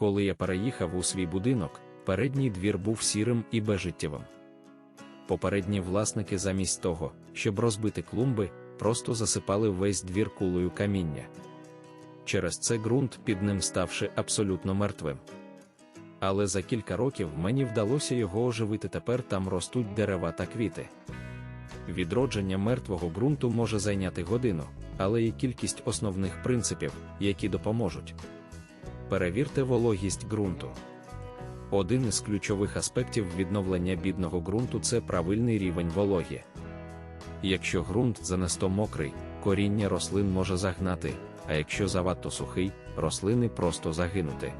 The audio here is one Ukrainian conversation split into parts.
Коли я переїхав у свій будинок, передній двір був сірим і безжиттєвим. Попередні власники замість того, щоб розбити клумби, просто засипали весь двір кулею каміння. Через це ґрунт під ним ставши абсолютно мертвим. Але за кілька років мені вдалося його оживити тепер там ростуть дерева та квіти. Відродження мертвого ґрунту може зайняти годину, але є кількість основних принципів, які допоможуть. Перевірте вологість ґрунту. Один із ключових аспектів відновлення бідного ґрунту це правильний рівень вологі. Якщо ґрунт занесто мокрий, коріння рослин може загнати, а якщо завадто сухий, рослини просто загинути.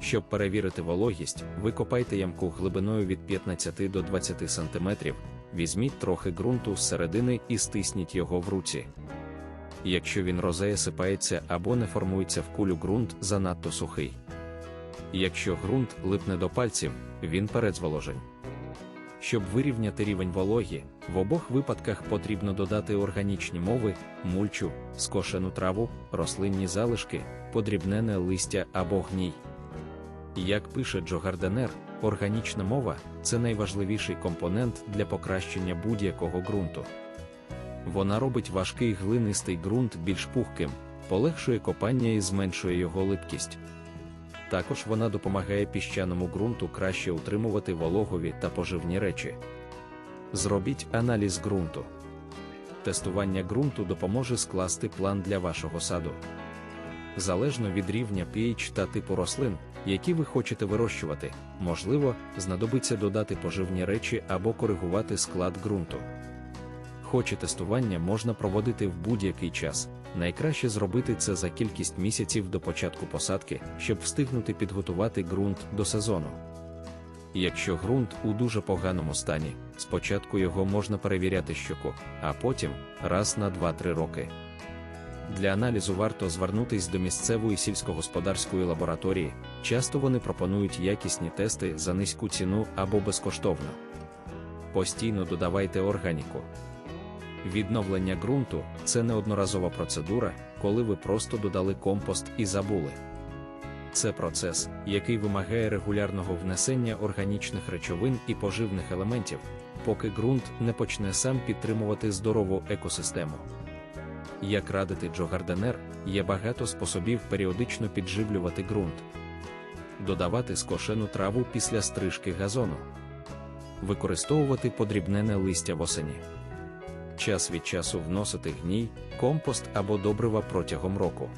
Щоб перевірити вологість, викопайте ямку глибиною від 15 до 20 см, візьміть трохи ґрунту з середини і стисніть його в руці. Якщо він розеє сипається або не формується в кулю ґрунт занадто сухий. Якщо ґрунт липне до пальців, він передзволожень. Щоб вирівняти рівень вологі, в обох випадках потрібно додати органічні мови, мульчу, скошену траву, рослинні залишки, подрібнене листя або гній. Як пише Джо Гарденер, органічна мова це найважливіший компонент для покращення будь-якого ґрунту. Вона робить важкий глинистий ґрунт більш пухким, полегшує копання і зменшує його липкість. Також вона допомагає піщаному ґрунту краще утримувати вологові та поживні речі. Зробіть аналіз ґрунту. Тестування ґрунту допоможе скласти план для вашого саду. Залежно від рівня pH та типу рослин, які ви хочете вирощувати, можливо, знадобиться додати поживні речі або коригувати склад ґрунту. Хоче тестування можна проводити в будь-який час. Найкраще зробити це за кількість місяців до початку посадки, щоб встигнути підготувати ґрунт до сезону. Якщо ґрунт у дуже поганому стані, спочатку його можна перевіряти щоку, а потім раз на 2-3 роки. Для аналізу варто звернутись до місцевої сільськогосподарської лабораторії, часто вони пропонують якісні тести за низьку ціну або безкоштовно. Постійно додавайте органіку. Відновлення ґрунту це не одноразова процедура, коли ви просто додали компост і забули. Це процес, який вимагає регулярного внесення органічних речовин і поживних елементів, поки ґрунт не почне сам підтримувати здорову екосистему. Як радити Джо Гарденер, є багато способів періодично підживлювати ґрунт, додавати скошену траву після стрижки газону, використовувати подрібнене листя восені час від часу вносити гній, компост або добрива протягом року.